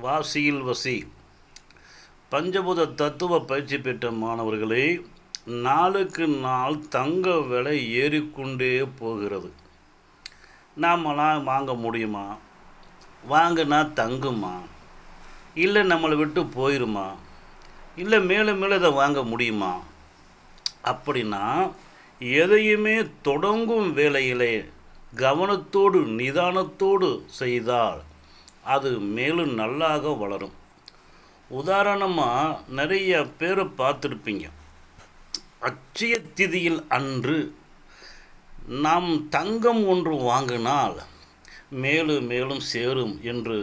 வாசியில் வசி. பஞ்சபூத தத்துவ பயிற்சி பெற்ற மாணவர்களே நாளுக்கு நாள் தங்க விலை ஏறிக்கொண்டே போகிறது. நாமெல்லாம் வாங்க முடியுமா? வாங்கினா தங்குமா? இல்லை நம்மளை விட்டு போயிருமா? இல்லை மேலும் மேலே இதை வாங்க முடியுமா? அப்படின்னா எதையுமே தொடங்கும் வேலையிலே கவனத்தோடு நிதானத்தோடு செய்தால் அது மேலும் நல்லாக வளரும். உதாரணமாக நிறைய பேரை பார்த்துருப்பீங்க. அச்சய திதியில் அன்று நாம் தங்கம் ஒன்று வாங்கினால் மேலும் மேலும் சேரும் என்று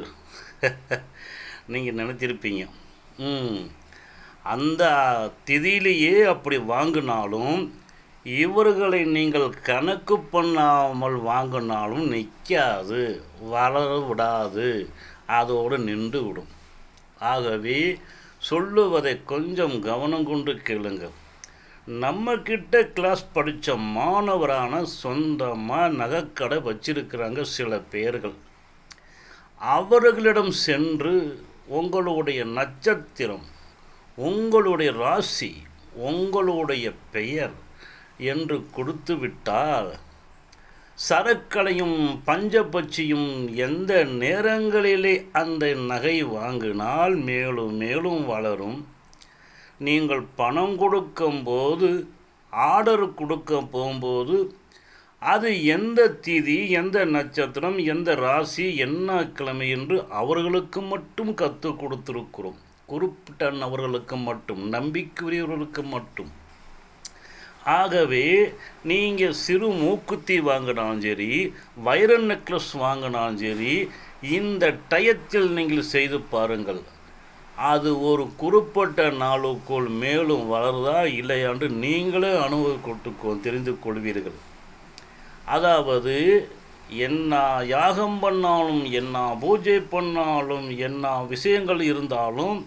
நீங்கள் நினைத்திருப்பீங்க. அந்த திதியிலேயே அப்படி வாங்கினாலும் இவர்களை நீங்கள் கணக்கு பண்ணாமல் வாங்கினாலும் நிற்காது வளர விடாது அதோடு நின்று விடும். ஆகவே சொல்லுவதை கொஞ்சம் கவனம் கொண்டு கேளுங்க நம்மக்கிட்ட கிளாஸ் படித்த மாணவரான சொந்தமாக நகைக்கடை வச்சிருக்கிறாங்க சில பேர்கள். அவர்களிடம் சென்று உங்களுடைய நட்சத்திரம் உங்களுடைய ராசி உங்களுடைய பெயர் என்று கொடுத்து விட்டால் சரக்களையும் பஞ்சபட்சியும் எந்த நேரங்களிலே அந்த நகை வாங்கினால் மேலும் மேலும் வளரும். நீங்கள் பணம் கொடுக்கும்போது ஆர்டர் கொடுக்க போகும்போது அது எந்த திதி எந்த நட்சத்திரம் எந்த ராசி என்ன கிழமை என்று அவர்களுக்கு மட்டும் கற்றுக் கொடுத்துருக்கிறோம். குறிப்பிட்ட நபர்களுக்கு மட்டும் நம்பிக்கையுரியவர்களுக்கு மட்டும். ஆகவே நீங்கள் சிறு மூக்குத்தி வாங்கினாலும் சரி வைர நெக்லஸ் வாங்கினாலும் சரி இந்த டயத்தில் நீங்கள் செய்து பாருங்கள். அது ஒரு குறிப்பிட்ட நாளுக்குள் மேலும் வளருதா இல்லையாண்டு நீங்களே அனுபவிக்கொண்டு தெரிந்து கொள்வீர்கள். அதாவது என்ன யாகம் பண்ணாலும் என்ன பூஜை பண்ணாலும் என்ன விஷயங்கள் இருந்தாலும்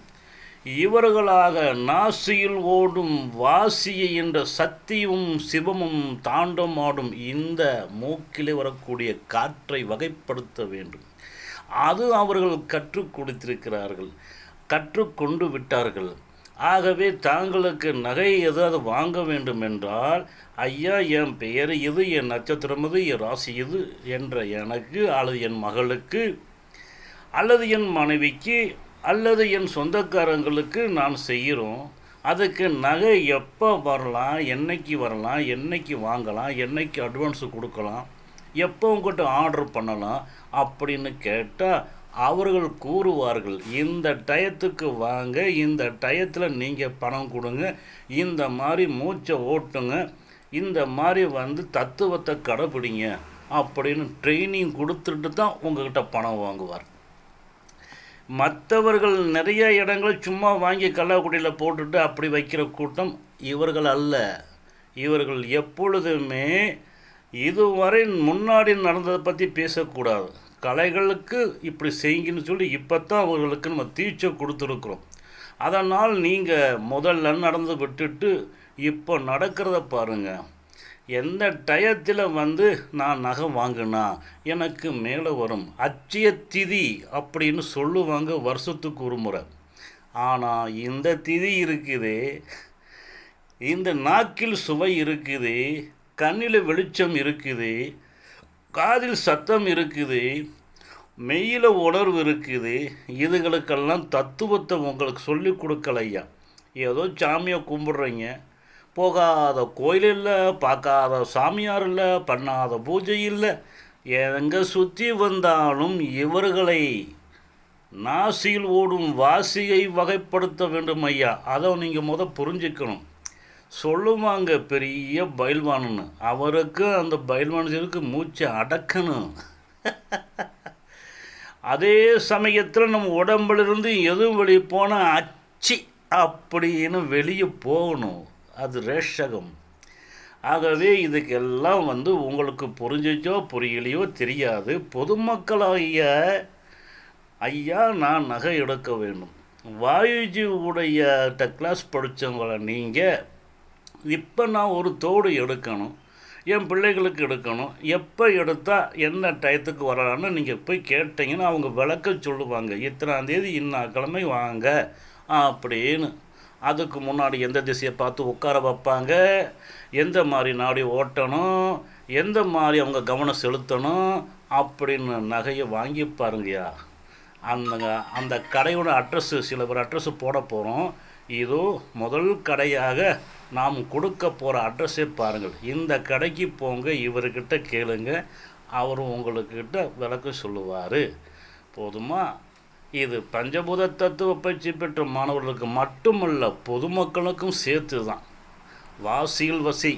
இவர்களாக நாசியில் ஓடும் வாசியை என்ற சக்தியும் சிவமும் தாண்டமாடும் இந்த மூக்கிலே வரக்கூடிய காற்றை வகைப்படுத்த வேண்டும். அது அவர்கள் கற்றுக் கொடுத்திருக்கிறார்கள் கற்றுக்கொண்டு விட்டார்கள். ஆகவே தாங்களுக்கு நகை ஏதாவது வாங்க வேண்டும் என்றால் ஐயா என் பெயர் இது என் நட்சத்திரம் இது என் ராசி இது என்ற எனக்கு அல்லது என் மகளுக்கு அல்லது என் மனைவிக்கு அல்லது என் சொந்தக்காரங்களுக்கு நான் செய்கிறோம். அதுக்கு நகை எப்போ வரலாம் என்னைக்கு வரலாம் என்னைக்கு வாங்கலாம் என்னைக்கு அட்வான்ஸு கொடுக்கலாம் எப்போ உங்கள்கிட்ட ஆர்டர் பண்ணலாம் அப்படின்னு கேட்டால் அவர்கள் கூறுவார்கள் இந்த டயத்துக்கு வாங்க இந்த டயத்தில் நீங்கள் பணம் கொடுங்க இந்த மாதிரி மூச்சை ஓட்டுங்க இந்த மாதிரி வந்து தத்துவத்தை கடைப்பிடிங்க அப்படின்னு ட்ரைனிங் கொடுத்துட்டு தான் உங்கள்கிட்ட பணம் வாங்குவார் மற்றவர்கள் நிறைய இடங்கள் சும்மா வாங்கி கள்ளக்குடியில் போட்டுட்டு அப்படி வைக்கிற கூட்டம் இவர்கள் அல்ல. இவர்கள் எப்பொழுதுமே இதுவரை முன்னாடி நடந்ததை பற்றி பேசக்கூடாது. கலைகளுக்கு இப்படி செய்யுங்கன்னு சொல்லி இப்போ தான் அவர்களுக்கு நம்ம தீட்சை கொடுத்துருக்குறோம். அதனால் நீங்கள் முதல்ல நடந்து விட்டுட்டு இப்போ நடக்கிறத பாருங்கள் எந்த டயத்தில் வந்து நான் நகை வாங்கினா எனக்கு மேலே வரும் அச்சய திதி அப்படின்னு சொல்லுவாங்க வருஷத்துக்கு ஒரு முறை. ஆனால் இந்த திதி இருக்குது இந்த நாக்கில் சுவை இருக்குது கண்ணில் வெளிச்சம் இருக்குது காதில் சத்தம் இருக்குது மெய்யில் உணர்வு இருக்குது இதுகளுக்கெல்லாம் தத்துவத்தை உங்களுக்கு சொல்லி கொடுக்கலையா? ஏதோ சாமியை கும்பிட்றீங்க. போகாத கோயில் இல்லை பார்க்காத சாமியார் இல்லை பண்ணாத பூஜை இல்லை. எங்கே சுற்றி வந்தாலும் இவர்களை நாசியில் ஓடும் வாசியை வகைப்படுத்த வேண்டும் ஐயா. அதை நீங்கள் முத புரிஞ்சுக்கணும். சொல்லுவாங்க பெரிய பயில்வானுன்னு. அவருக்கு அந்த பயில்வானுக்கு மூச்சை அடக்கணும். அதே சமயத்தில் நம்ம உடம்புலேருந்து எதுவும் வெளியே போனால் அச்சி அப்படின்னு வெளியே போகணும். அது ரேஷகம். ஆகவே இதுக்கெல்லாம் வந்து உங்களுக்கு புரிஞ்சிச்சோ புரியலையோ தெரியாது. பொதுமக்களாகிய ஐயா நான் நகை எடுக்க வேண்டும். வாயுஜி உடைய கிளாஸ் படித்தவங்களை நீங்கள் இப்போ நான் ஒரு தோடு எடுக்கணும். என் பிள்ளைகளுக்கு எடுக்கணும். எப்போ எடுத்தால் என்ன டயத்துக்கு வரலான்னு நீங்கள் போய் கேட்டிங்கன்னா அவங்க விளக்க சொல்லுவாங்க. இத்தனாந்தேதி இன்னா கிழமை வாங்க அப்படின்னு. அதுக்கு முன்னாடி எந்த திசையை பார்த்து உட்கார வைப்பாங்க? எந்த மாதிரி நாடி ஓட்டணும்? எந்த மாதிரி அவங்க கவனம் செலுத்தணும்? அப்படின்னு நகையை வாங்கி பாருங்கயா அந்த அந்த கடையோட அட்ரஸ்ஸு சில பேர் அட்ரஸ்ஸு போட போகிறோம் இதோ முதல் கடையாக நாம் கொடுக்க போகிற அட்ரஸே பாருங்கள். இந்த கடைக்கு போங்க இவர்கிட்ட கேளுங்க. அவரும் உங்களுக்கிட்ட விளக்கம் சொல்லுவார். போதுமா? இது பஞ்சபூத தத்துவ பயிற்சி பெற்ற மாணவர்களுக்கு மட்டுமல்ல பொதுமக்களுக்கும் சேர்த்து தான் வாசியில் வசி.